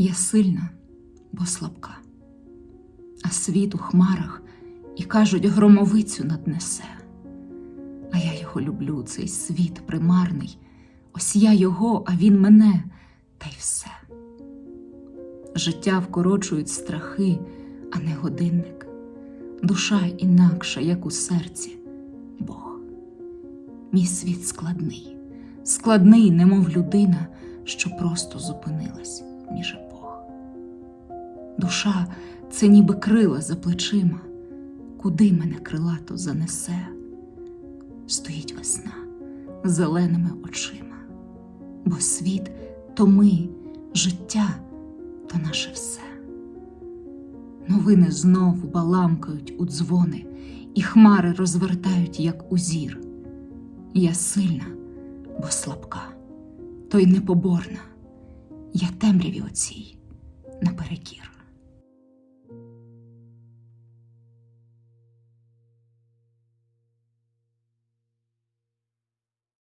Я сильна, бо слабка, а світ у хмарах і кажуть, громовицю наднесе. А я його люблю, цей світ примарний. Ось я його, а він мене, та й все. Життя вкорочують страхи, а не годинник. Душа інакша, як у серці, Бог. Мій світ складний, складний, немов людина, що просто зупинилась між. Душа це ніби крила за плечима, куди мене крилато занесе. Стоїть весна зеленими очима, бо світ то ми, життя то наше все. Новини знову баламкають у дзвони, і хмари розвертають, як узір. Я сильна, бо слабка, то й непоборна. Я темряві оцій наперекір.